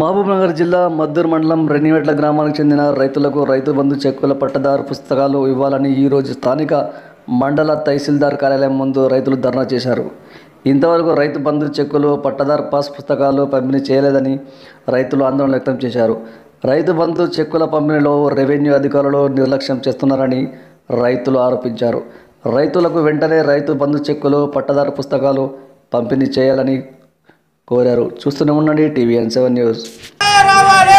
మహబూబ్నగర్ జిల్లా మద్దూరు మండలం రెన్నివెట్ల గ్రామానికి చెందిన రైతులకు రైతు బంధు చెక్కుల పట్టదారు పుస్తకాలు ఇవ్వాలని ఈరోజు స్థానిక మండల తహసీల్దార్ కార్యాలయం ముందు రైతులు ధర్నా చేశారు. ఇంతవరకు రైతు బంధు చెక్కులు పట్టదారు పాస్ పుస్తకాలు పంపిణీ చేయలేదని రైతులు ఆందోళన వ్యక్తం చేశారు. రైతు బంధు చెక్కుల పంపిణీలో రెవెన్యూ అధికారులు నిర్లక్ష్యం చేస్తున్నారని రైతులు ఆరోపించారు. రైతులకు వెంటనే రైతు బంధు చెక్కులు పట్టదారు పుస్తకాలు పంపిణీ చేయాలని కోరారు. చూస్తూనే ఉండండి టీవీఎన్ సెవెన్ న్యూస్. రావాలి!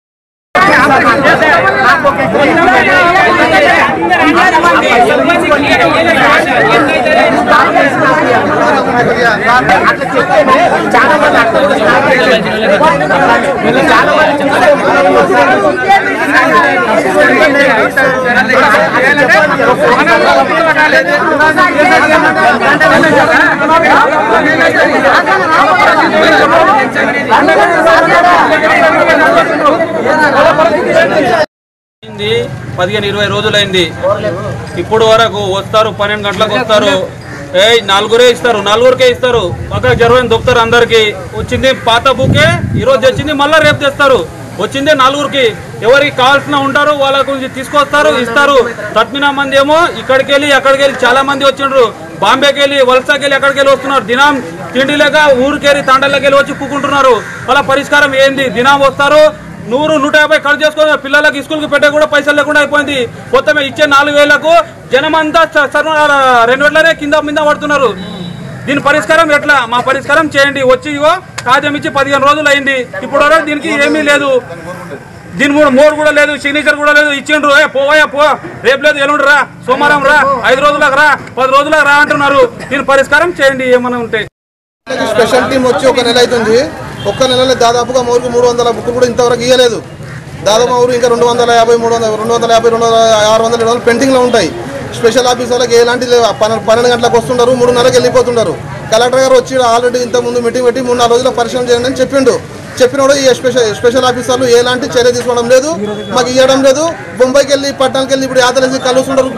చాలా మంది చాలా మంది పదిహేను ఇరవై రోజులైంది. ఇప్పుడు వరకు వస్తారు పన్నెండు గంటలకు వస్తారు. ఏ నలుగురే ఇస్తారు నలుగురికే ఇస్తారు. ఒక జరవని దొక్కుతారు అందరికి. వచ్చింది పాత బుకే ఈ రోజు వచ్చింది మళ్ళీ రేపు తెస్తారు. వచ్చింది నలుగురికి. ఎవరికి కావాల్సిన ఉంటారు వాళ్ళ గురించి తీసుకొస్తారు ఇస్తారు. తత్మిన మంది ఏమో ఇక్కడికి వెళ్ళి అక్కడికి వెళ్ళి చాలా మంది వచ్చిండ్రు. బాంబేకి వెళ్ళి వలసకి వెళ్ళి ఎక్కడికి వెళ్ళి వస్తున్నారు. దినం తిండి లేక ఊరికెళ్ళి తండలకి వెళ్ళి వచ్చి కూకుంటున్నారు. వాళ్ళ పరిష్కారం ఏంది? దినం వస్తారు నూరు నూట యాభై ఖర్చు చేసుకొని పిల్లలకు స్కూల్కి పెట్టే కూడా పైసలు లేకుండా అయిపోయింది. మొత్తం ఇచ్చే నాలుగు వేలకు జనం అంతా సర్వ రెండు వేలనే కింద మీద పడుతున్నారు. దీని పరిష్కారం ఎట్లా? మా పరిష్కారం చేయండి. వచ్చి ఇగో కాజం ఇచ్చి పదిహేను రోజులు అయింది. ఇప్పుడు దీనికి ఏమీ లేదు. దీని కూడా మోర్ కూడా లేదు సిగ్నేచర్ కూడా లేదు. ఇచ్చిండ్రు. ఏ పోవయ్యా పో. రేపు లేదు ఎల్లుండి రా. సోమవారం రా. ఐదు రోజులకు రా. పది రోజులకు రా అంటున్నారు. దీని పరిష్కారం చేయండి. ఏమైనా ఉంటే. స్పెషల్ టీం వచ్చి ఒక నెల అవుతుంది. ఒక్క నెలలో దాదాపుగా మూడుకు మూడు వందల బుక్కులు కూడా ఇంతవరకు ఇవ్వలేదు దాదాపు మా ఊరు ఇంకా రెండు వందల యాభై మూడు వందల రెండు వందల యాభై రెండు వందల ఆరు వందల ఏడు వందలు పెండింగ్లో ఉంటాయి. స్పెషల్ ఆఫీస్ వాళ్ళకి ఎలాంటి పన్నెండు పన్నెండు గంటలకు వస్తుంటారు మూడున్నరకు వెళ్ళిపోతుంటారు. కలెక్టర్ గారు వచ్చి ఆల్రెడీ ఇంత ముందు మీటింగ్ పెట్టి మూడు నాలుగు రోజుల్లో పరిశ్రమ చేయండి అని చెప్పిండు. చెప్పినప్పుడు ఈ స్పెషల్ స్పెషల్ ఆఫీసర్లు ఎలాంటి చర్య తీసుకోవడం లేదు మాకు ఇవ్వడం లేదు. బొంబాయికి వెళ్ళి పట్టణానికి వెళ్ళి ఇప్పుడు యాతలేసి కలుస్తుంటారు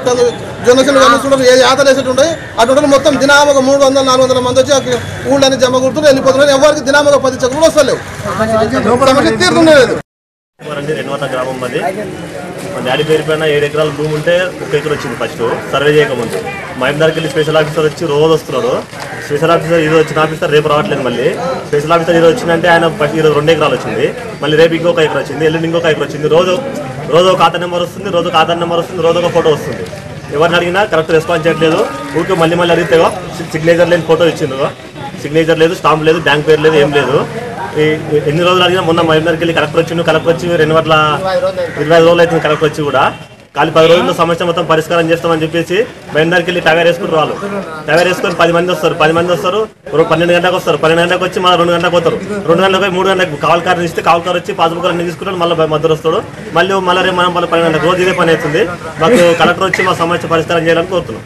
జనసేన కలుస్తుంటారు ఏ యాతలేసేటి ఉంటాయి అటువంటి మొత్తం దినామ ఒక మూడు వందల నాలుగు వందల మంది వచ్చి ఊళ్ళని జమ కుడుతున్నారు వెళ్ళిపోతున్నారు. ఎవరికి దినామ ఒక పది చెక్కులు వస్తలేవు. తీరుతుండలేదు అంటే రెన్వత గ్రామం అది మా డాడీ పేరు పైన ఏడు ఎకరాల భూమి ఉంటే ఒక ఎకరం వచ్చింది ఫస్ట్ సర్వే చేయకముందు. మహబూబ్నగర్కి వెళ్ళి స్పెషల్ ఆఫీసర్ వచ్చి రోజు వస్తున్నాడు. స్పెషల్ ఆఫీసర్ ఈరోజు వచ్చిన ఆఫీసర్ రేపు రావట్లేదు మళ్ళీ. స్పెషల్ ఆఫీసర్ ఈరోజు వచ్చిందంటే ఆయన ఫస్ట్ ఈరోజు రెండు ఎకరాలు వచ్చింది. మళ్ళీ రేపు ఇంకొక ఎకరం వచ్చింది. ఎల్లుండి ఇంకొక ఎకరం వచ్చింది. రోజు రోజు ఒక ఆధార్ నెంబర్ వస్తుంది. రోజు ఒక ఆధార్ నెంబర్ వస్తుంది. రోజు ఒక ఫోటో వస్తుంది. ఎవరిని అడిగినా కరెక్ట్ రెస్పాన్స్ చేయట్లేదు. ఊరికే మళ్ళీ మళ్ళీ అడిగితే సిగ్నేచర్ లేని ఫోటో ఇచ్చిందో సిగ్నేచర్ లేదు స్టాంప్ లేదు బ్యాంక్ పేరు లేదు ఏం లేదు. ఎన్ని రోజులు అడిగినా మొన్న మహబూబ్నగర్కి వెళ్ళి కలెక్టర్ వచ్చిండు కలెక్టర్ వచ్చి రెండు వందల ఇరవై ఐదు రోజులు అవుతుంది కలెక్టర్ వచ్చి కూడా. ఖాళీ పది రోజుల్లో సమస్య మొత్తం పరిష్కారం చేస్తామని చెప్పేసి మహబూబ్నగర్కి వెళ్ళి టవేర్ వేసుకుంటారు వాళ్ళు. టవేర్ వేసుకొని పది మంది వస్తారు పది మంది వస్తారు పన్నెండు గంటలకు వస్తారు పన్నెండు గంటలకు వచ్చి మళ్ళీ రెండు గంటలకు పోతారు. రెండు గంటలకు మూడు గంటలకు కావల్ కార్ ఇస్తే కావల్ కార్ వచ్చి పాస్బుక్ అన్ని తీసుకుంటారు మళ్ళీ మధ్య వస్తాడు. మళ్ళీ మళ్ళీ మనం మళ్ళీ పన్నెండు గంటలకు రోజు ఇదే పని అవుతుంది. మాకు కలెక్టర్ వచ్చి మా సమస్య పరిష్కారం చేయాలని కోరుతున్నాం.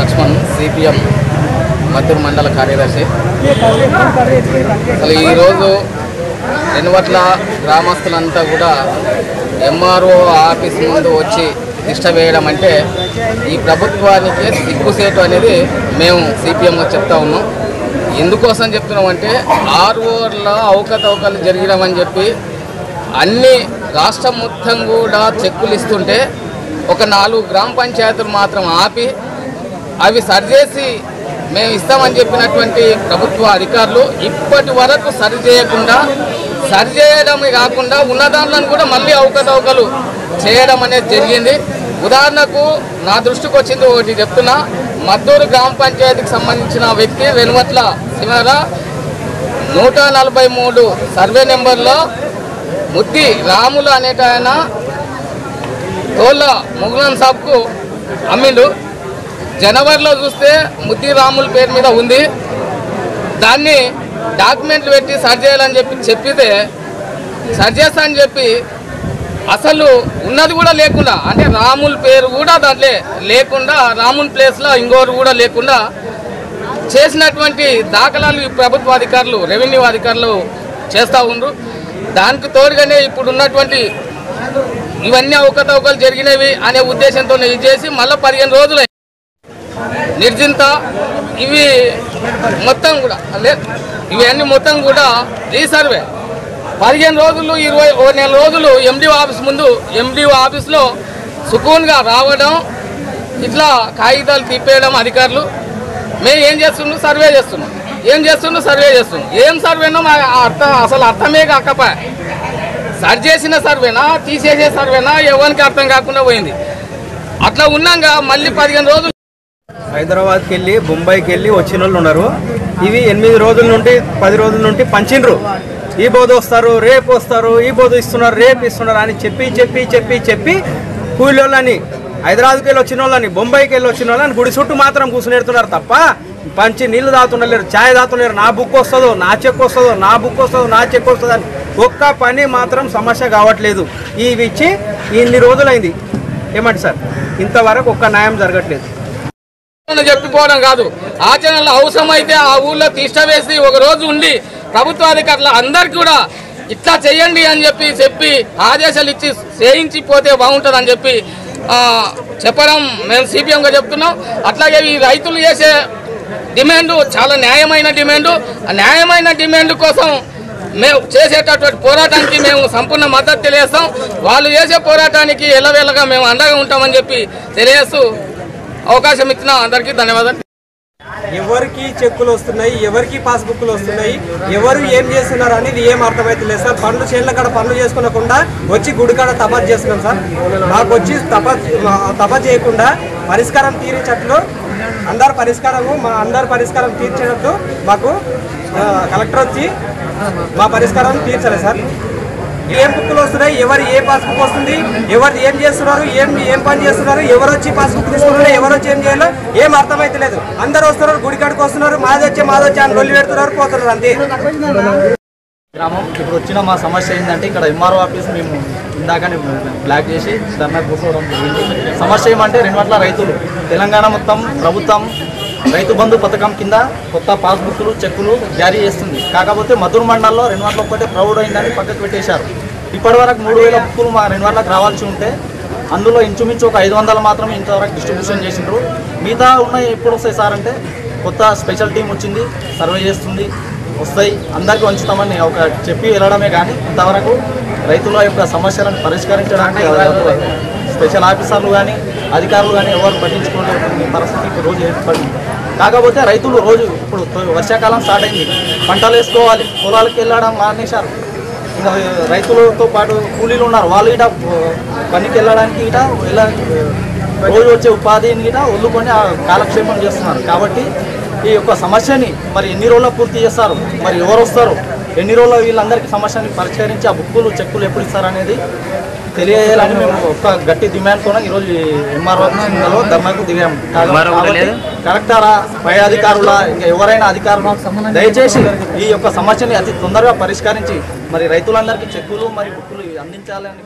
లక్ష్మణ్ సిపిఎం మద్దూరు మండల కార్యదర్శి. అసలు ఈరోజు ఎన్వట్ల గ్రామస్తులంతా కూడా ఎంఆర్ఓ ఆఫీస్ ముందు వచ్చి నిష్ట వేయడం అంటే ఈ ప్రభుత్వానికి సిగ్గుసేటు అనేది మేము సిపిఎంగా చెప్తా ఉన్నాం. ఎందుకోసం చెప్తున్నామంటే ఆర్ఓలో అవకతవకలు జరిగినామని చెప్పి అన్ని రాష్ట్రం మొత్తం కూడా చెక్కులు ఇస్తుంటే ఒక నాలుగు గ్రామ పంచాయతీలు మాత్రం ఆపి అవి సరిచేసి మేము ఇస్తామని చెప్పినటువంటి ప్రభుత్వ అధికారులు ఇప్పటి వరకు సరి చేయకుండా సరి చేయడమే కాకుండా ఉన్నదాంట్లను కూడా మళ్ళీ అవకతవకలు చేయడం అనేది జరిగింది. ఉదాహరణకు నా దృష్టికి వచ్చింది ఒకటి చెప్తున్నా. మద్దూరు గ్రామ పంచాయతీకి సంబంధించిన వ్యక్తి వెనుమట్ల శివర నూట నలభై మూడు సర్వే నెంబర్లో ముద్ది రాములు అనేట ఆయన తోళ్ళ ముగ్గులం సాబ్కు అమ్మిండు. జనవరిలో చూస్తే ముద్ది రాముల పేరు మీద ఉంది. దాన్ని డాక్యుమెంట్లు పెట్టి సర్చ్ చేయాలని చెప్పి చెప్పితే సర్చ్ చేస్తా అని చెప్పి అసలు ఉన్నది కూడా లేకుండా అంటే రాముల పేరు కూడా దాంట్లో లేకుండా రాముల ప్లేస్లో ఇంకోరు కూడా లేకుండా చేసినటువంటి దాఖలాలు ఈ ప్రభుత్వ అధికారులు రెవెన్యూ అధికారులు చేస్తూ ఉండ్రు. దానికి తోడుగానే ఇప్పుడు ఉన్నటువంటి ఇవన్నీ అవకతవకలు జరిగినవి అనే ఉద్దేశంతో ఇది చేసి మళ్ళీ పదిహేను రోజులు నిర్జింత ఇవి మొత్తం కూడా లేదు ఇవన్నీ మొత్తం కూడా రీసర్వే. పదిహేను రోజులు ఇరవై ఓ నెల రోజులు ఎండిఓ ఆఫీస్ ముందు ఎండిఓ ఆఫీస్లో సుకూన్గా రావడం ఇట్లా కాగితాలు తిప్పేయడం అధికారులు. మేము ఏం చేస్తున్నాం? సర్వే చేస్తున్నాం. ఏం చేస్తున్నాం? సర్వే చేస్తున్నాం. ఏం సర్వేనో మా అర్థం అసలు అర్థమే కాకపోయా సరి చేసిన సర్వేనా తీసేసే సర్వేనా ఎవరికి అర్థం కాకుండా పోయింది. అట్లా ఉన్నాక మళ్ళీ పదిహేను రోజులు హైదరాబాద్కి వెళ్ళి బొంబాయికి వెళ్ళి వచ్చిన వాళ్ళు ఉన్నారు. ఇవి ఎనిమిది రోజుల నుండి పది రోజుల నుండి పంచిండ్రు ఈ బోధ వస్తారు రేపు వస్తారు ఈ బోధ ఇస్తున్నారు రేపు ఇస్తున్నారు అని చెప్పి చెప్పి చెప్పి చెప్పి కూలీళ్ళని హైదరాబాద్కి వెళ్ళి వచ్చిన వాళ్ళని బొంబాయికి వెళ్ళి వచ్చిన వాళ్ళని గుడి చుట్టూ మాత్రం కూర్చునేడుతున్నారు తప్ప పంచి నీళ్ళు తాగుతుండలేరు ఛాయ్ తాగుతుండలేరు నా బుక్ వస్తుందో నా చెక్ వస్తుందో నా బుక్ వస్తుందో నా చెక్ వస్తుందో అని ఒక్క పని మాత్రం సమస్య కావట్లేదు. ఇవి ఇచ్చి ఇన్ని రోజులైంది. ఏమంటే సార్? ఇంతవరకు ఒక్క న్యాయం జరగట్లేదు. చెప్పిపోవడం కాదు. ఆచరణలో అవసరమైతే ఆ ఊళ్ళో తిష్ట వేసి ఒక రోజు ఉండి ప్రభుత్వ అధికారులు అందరికి కూడా ఇట్లా చేయండి అని చెప్పి చెప్పి ఆదేశాలు ఇచ్చి చేయించిపోతే బాగుంటుంది అని చెప్పి చెప్పడం మేము సిపిఎంగా చెప్తున్నాం. అట్లాగే ఈ రైతులు చేసే డిమాండ్ చాలా న్యాయమైన డిమాండ్. ఆ న్యాయమైన డిమాండ్ కోసం మేము చేసేటటువంటి పోరాటానికి మేము సంపూర్ణ మద్దతు తెలియస్తాం వాళ్ళు చేసే పోరాటానికి ఎల్లవేళగా మేము అండగా ఉంటామని చెప్పి తెలియస్తూ అవకాశం ఇచ్చిన అందరికీ ధన్యవాదాలు. ఎవరికి చెక్కులు వస్తున్నాయి ఎవరికి పాస్బుక్లు వస్తున్నాయి ఎవరు ఏం చేస్తున్నారు అనేది ఏం అర్థమైతే సార్. పనులు చేనుల కాడ పనులు చేసుకునకుండా వచ్చి గుడి కాడ తపా చేస్తున్నాం సార్. మాకు వచ్చి తప తప చేయకుండా పరిష్కారం తీర్చట్లు అందరు పరిష్కారము మా అందరు పరిష్కారం తీర్చేటట్టు మాకు కలెక్టర్ వచ్చి మా పరిష్కారం తీర్చాలి సార్. ఏం బుక్లు వస్తున్నాయి ఎవరు ఏ పాస్బుక్ వస్తుంది ఎవరు ఏం చేస్తున్నారు ఏం ఏం పని చేస్తున్నారు ఎవరు వచ్చి పాస్బుక్ తీసుకున్నారు ఎవరు వచ్చి ఏం చేయాలో ఏం అర్థమైతలేదు అందరు వస్తున్నారు గుడికాడికి వస్తున్నారు మాది వచ్చి మాది అని రొల్లి పెడుతున్నారు పోతున్నారు అంతే. గ్రామం ఇప్పుడు వచ్చిన మా సమస్య ఏంటంటే ఇక్కడ ఎంఆర్ఓ ఆఫీస్ మేము ఇందాకనే బ్లాక్ చేసి ధర్నా కూర్చోవడం జరిగింది. సమస్య ఏమంటే రెండు రైతులు. తెలంగాణ మొత్తం ప్రభుత్వం రైతు బంధు పథకం కింద కొత్త పాస్బుక్లు చెక్కులు జారీ చేస్తుంది. కాకపోతే మధుర మండలంలో రెండు వందల ఒక్కటే ప్రౌడ్ అయిందని పక్కకు పెట్టేశారు. ఇప్పటివరకు మూడు వేల బుక్కులు మా రెండు వందలకు రావాల్సి ఉంటే అందులో ఇంచుమించు ఒక ఐదు వందలు మాత్రమే ఇంతవరకు డిస్ట్రిబ్యూషన్ చేసిండ్రు. మిగతా ఉన్నాయి ఎప్పుడు వస్తాయి సార్ అంటే కొత్త స్పెషల్ టీం వచ్చింది సర్వే చేస్తుంది వస్తాయి. అందరికీ వంచుతామని ఒక చెప్పి వెళ్ళడమే కానీ ఇంతవరకు రైతుల యొక్క సమస్యలను పరిష్కరించడానికి స్పెషల్ ఆఫీసర్లు కానీ అధికారులు కానీ ఎవరు పట్టించుకోలేని పరిస్థితి ఇప్పుడు రోజు ఏర్పడింది. కాకపోతే రైతులు రోజు ఇప్పుడు వర్షాకాలం స్టార్ట్ అయింది. పంటలు వేసుకోవాలి పొలాలకు వెళ్ళడం మానేశారు. ఇంకా రైతులతో పాటు కూలీలు ఉన్నారు. వాళ్ళు ఇట పనికి వెళ్ళడానికి ఇట వెళ్ళ రోజు వచ్చే ఉపాధిని ఇట వదులుకొని ఆ కాలక్షేపం చేస్తున్నారు. కాబట్టి ఈ యొక్క సమస్యని మరి ఎన్ని రోజుల్లో పూర్తి చేస్తారు? మరి ఎవరు వస్తారు? ఎన్ని రోజుల్లో వీళ్ళందరికీ సమస్యని పరిష్కరించి ఆ బుక్కులు చెక్కులు ఎప్పుడు ఇస్తారనేది తెలియజేయాలని మేము ఒక గట్టి డిమాండ్తో ఈరోజు ఎంఆర్ఓ ధర్నాకు దిగాము. కలెక్టర్ పై అధికారుల ఇంకా ఎవరైనా అధికారులు దయచేసి ఈ యొక్క సమస్యని అతి తొందరగా పరిష్కరించి మరి రైతులందరికీ చెక్కులు మరి బుక్కులు అందించాలని